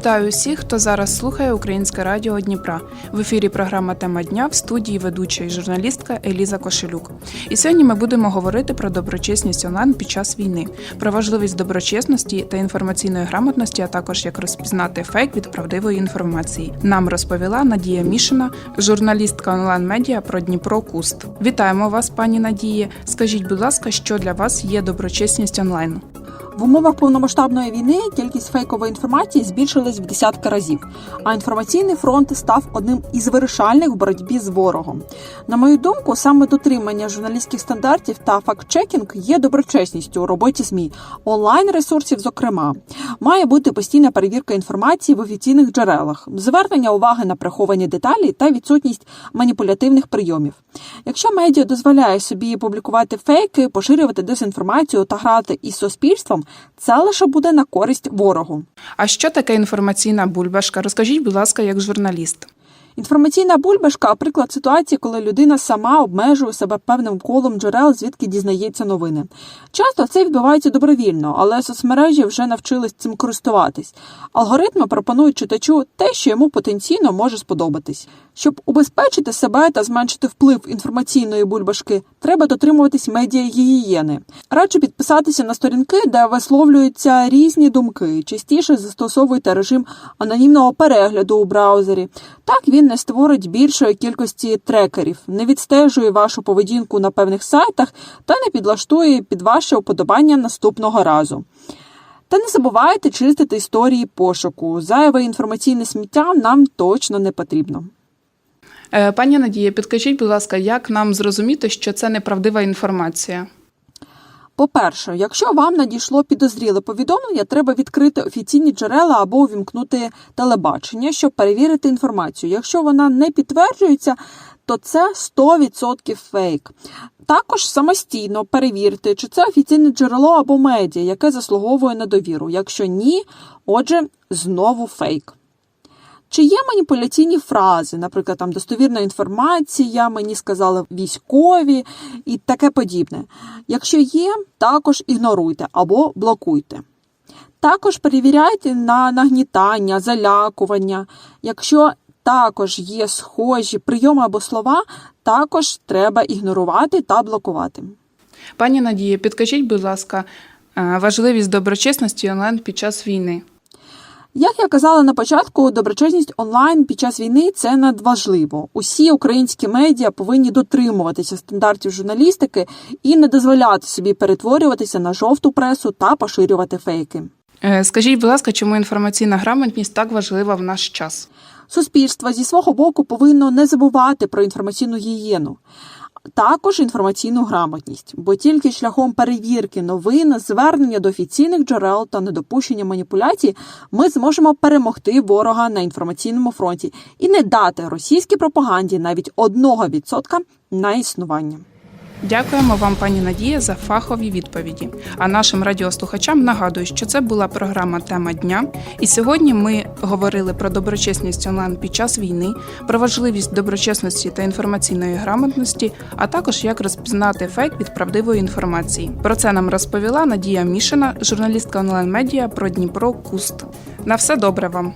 Вітаю усіх, хто зараз слухає Українське Радіо Дніпра. В ефірі програма Тема дня в студії ведуча і журналістка Еліза Кошелюк. І сьогодні ми будемо говорити про доброчесність онлайн під час війни, про важливість доброчесності та інформаційної грамотності, а також як розпізнати фейк від правдивої інформації. Нам розповіла Надія Мішина, журналістка онлайн медіа про Дніпро Куст. Вітаємо вас, пані Надії. Скажіть, будь ласка, що для вас є доброчесність онлайн? В умовах повномасштабної війни кількість фейкової інформації збільшилась в десятки разів, а інформаційний фронт став одним із вирішальних в боротьбі з ворогом. На мою думку, саме дотримання журналістських стандартів та факт-чекінг є доброчесністю у роботі ЗМІ, онлайн ресурсів. Зокрема, має бути постійна перевірка інформації в офіційних джерелах, звернення уваги на приховані деталі та відсутність маніпулятивних прийомів. Якщо медіа дозволяє собі публікувати фейки, поширювати дезінформацію та грати із суспільством, це лише буде на користь ворогу. А що таке інформаційна бульбашка? Розкажіть, будь ласка, як журналіст. Інформаційна бульбашка приклад ситуації, коли людина сама обмежує себе певним колом джерел, звідки дізнається новини. Часто це відбувається добровільно, але соцмережі вже навчились цим користуватись. Алгоритми пропонують читачу те, що йому потенційно може сподобатись. Щоб убезпечити себе та зменшити вплив інформаційної бульбашки, треба дотримуватись медіа гігієни. Раджу підписатися на сторінки, де висловлюються різні думки. Частіше застосовуйте режим анонімного перегляду у браузері. Так він не створить більшої кількості трекерів, не відстежує вашу поведінку на певних сайтах та не підлаштує під ваше уподобання наступного разу. Та не забувайте чистити історії пошуку. Зайве інформаційне сміття нам точно не потрібно. Е, Пані Надія, підкажіть, будь ласка, як нам зрозуміти, що це неправдива інформація? По-перше, якщо вам надійшло підозріле повідомлення, треба відкрити офіційні джерела або увімкнути телебачення, щоб перевірити інформацію. Якщо вона не підтверджується, то це 100% фейк. Також самостійно перевірте, чи це офіційне джерело або медіа, яке заслуговує на довіру. Якщо ні, отже, знову фейк. Чи є маніпуляційні фрази, наприклад, там достовірна інформація, мені сказали військові і таке подібне. Якщо є, також ігноруйте або блокуйте. Також перевіряйте на нагнітання, залякування. Якщо також є схожі прийоми або слова, також треба ігнорувати та блокувати. Пані Надія, підкажіть, будь ласка, е, важливість доброчесності онлайн під час війни. Як я казала на початку, доброчесність онлайн під час війни це надважливо. Усі українські медіа повинні дотримуватися стандартів журналістики і не дозволяти собі перетворюватися на жовту пресу та поширювати фейки. Е, Скажіть, будь ласка, чому інформаційна грамотність так важлива в наш час? Суспільство зі свого боку повинно не забувати про інформаційну гігієну. Також інформаційну грамотність, бо тільки шляхом перевірки новин, звернення до офіційних джерел та недопущення маніпуляцій ми зможемо перемогти ворога на інформаційному фронті і не дати російській пропаганді навіть 1% на існування. Дякуємо вам, пані Надія, за фахові відповіді. А нашим радіослухачам нагадую, що це була програма Тема дня. І сьогодні ми говорили про доброчесність онлайн під час війни, про важливість доброчесності та інформаційної грамотності, а також як розпізнати фейк від правдивої інформації. Про це нам розповіла Надія Мішина, журналістка онлайн медіа про Дніпро Куст. На все добре вам.